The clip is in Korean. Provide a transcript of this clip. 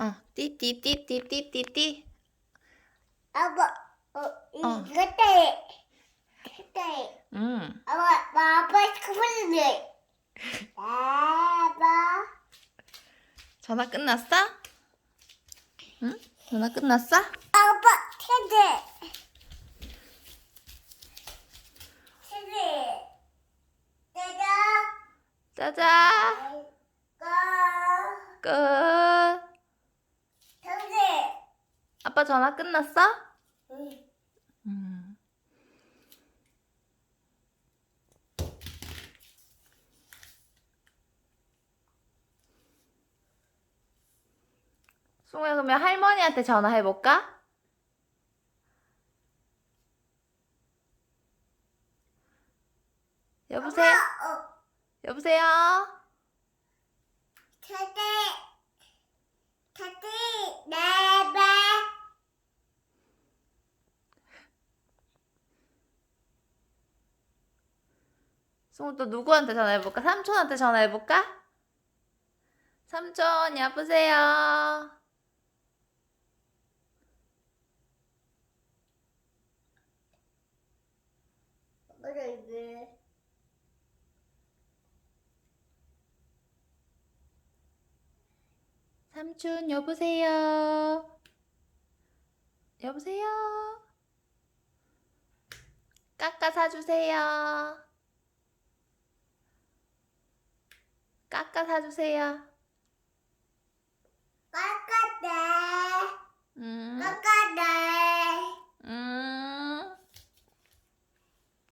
어, 띠띠띠띠띠띠띠. 아빠, 어, 어. 이거 때, 때, 음. 아빠, 아빠 스쿠버는 아빠, 전화 끝났어? 응? 전화 끝났어? 아빠 세대, 세대, 내가 짜자. 거, 끝. 세대, 아빠 전화 끝났어? 응. 음. 송우야 그러면 할머니한테 전화해볼까? 여보세요? 어, 여보세요? 세대, 세대, 송우 또 누구한테 전화해볼까? 삼촌한테 전화해볼까? 삼촌 여보세요? 그래, 삼촌 여보세요? 여보세요? 까까 사주세요. 까까 사주세요.